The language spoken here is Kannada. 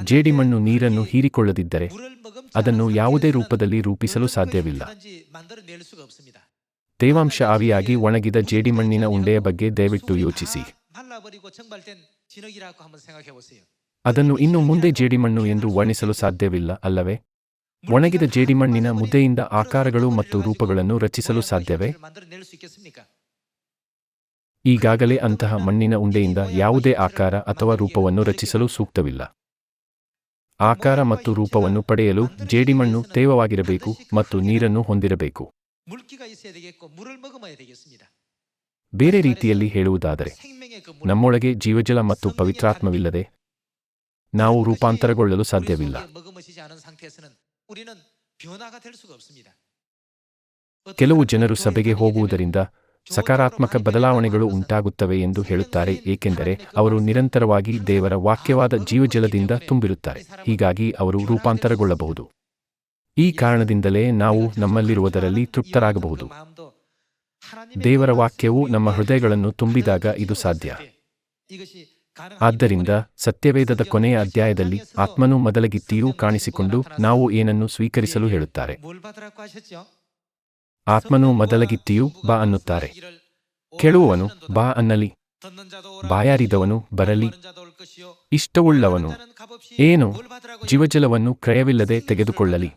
ಜೇಡಿಮಣ್ಣು ನೀರನ್ನು ಹೀರಿಕೊಳ್ಳದಿದ್ದರೆ ಅದನ್ನು ಯಾವುದೇ ರೂಪದಲ್ಲಿ ರೂಪಿಸಲು ಸಾಧ್ಯವಿಲ್ಲ. ತೇವಾಂಶ ಆವಿಯಾಗಿ ಒಣಗಿದ ಜೇಡಿಮಣ್ಣಿನ ಉಂಡೆಯ ಬಗ್ಗೆ ದಯವಿಟ್ಟು ಯೋಚಿಸಿ. ಅದನ್ನು ಇನ್ನು ಮುಂದೆ ಜೇಡಿಮಣ್ಣು ಎಂದು ವರ್ಣಿಸಲು ಸಾಧ್ಯವಿಲ್ಲ, ಅಲ್ಲವೇ? ಒಣಗಿದ ಜೇಡಿಮಣ್ಣಿನ ಮುದ್ದೆಯಿಂದ ಆಕಾರಗಳು ಮತ್ತು ರೂಪಗಳನ್ನು ರಚಿಸಲು ಸಾಧ್ಯವೇ? ಈಗಾಗಲೇ ಅಂತಹ ಮಣ್ಣಿನ ಉಂಡೆಯಿಂದ ಯಾವುದೇ ಆಕಾರ ಅಥವಾ ರೂಪವನ್ನು ರಚಿಸಲು ಸೂಕ್ತವಿಲ್ಲ. ಆಕಾರ ಮತ್ತು ರೂಪವನ್ನು ಪಡೆಯಲು ಜೇಡಿಮಣ್ಣು ತೇವವಾಗಿರಬೇಕು ಮತ್ತು ನೀರನ್ನು ಹೊಂದಿರಬೇಕು. ಬೇರೆ ರೀತಿಯಲ್ಲಿ ಹೇಳುವುದಾದರೆ, ನಮ್ಮೊಳಗೆ ಜೀವಜಲ ಮತ್ತು ಪವಿತ್ರಾತ್ಮವಿಲ್ಲದೆ ನಾವು ರೂಪಾಂತರಗೊಳ್ಳಲು ಸಾಧ್ಯವಿಲ್ಲ. ಕೆಲವು ಜನರು ಸಭೆಗೆ ಹೋಗುವುದರಿಂದ ಸಕಾರಾತ್ಮಕ ಬದಲಾವಣೆಗಳು ಉಂಟಾಗುತ್ತವೆ ಎಂದು ಹೇಳುತ್ತಾರೆ, ಏಕೆಂದರೆ ಅವರು ನಿರಂತರವಾಗಿ ದೇವರ ವಾಕ್ಯವಾದ ಜೀವಜಲದಿಂದ ತುಂಬಿರುತ್ತಾರೆ. ಹೀಗಾಗಿ ಅವರು ರೂಪಾಂತರಗೊಳ್ಳಬಹುದು. ಈ ಕಾರಣದಿಂದಲೇ ನಾವು ನಮ್ಮಲ್ಲಿರುವುದರಲ್ಲಿ ತೃಪ್ತರಾಗಬಹುದು. ದೇವರ ವಾಕ್ಯವು ನಮ್ಮ ಹೃದಯಗಳನ್ನು ತುಂಬಿದಾಗ ಇದು ಸಾಧ್ಯ. ಆದ್ದರಿಂದ ಸತ್ಯವೇದದ ಕೊನೆಯ ಅಧ್ಯಾಯದಲ್ಲಿ ಆತ್ಮನು ಮೊದಲಗಿತ್ತಿಯೂ ಕಾಣಿಸಿಕೊಂಡು ನಾವು ಏನನ್ನು ಸ್ವೀಕರಿಸಲು ಹೇಳುತ್ತಾರೆ? ಆತ್ಮನು ಮೊದಲಗಿತ್ತಿಯು ಬಾ ಅನ್ನುತ್ತಾರೆ. ಕೇಳುವವನು ಬಾ ಅನ್ನಲಿ. ಬಾಯಾರಿದವನು ಬರಲಿ. ಇಷ್ಟವುಳ್ಳವನು. ಏನು? ಜೀವಜಲವನ್ನು ಕ್ರಯವಿಲ್ಲದೆ ತೆಗೆದುಕೊಳ್ಳಲಿ.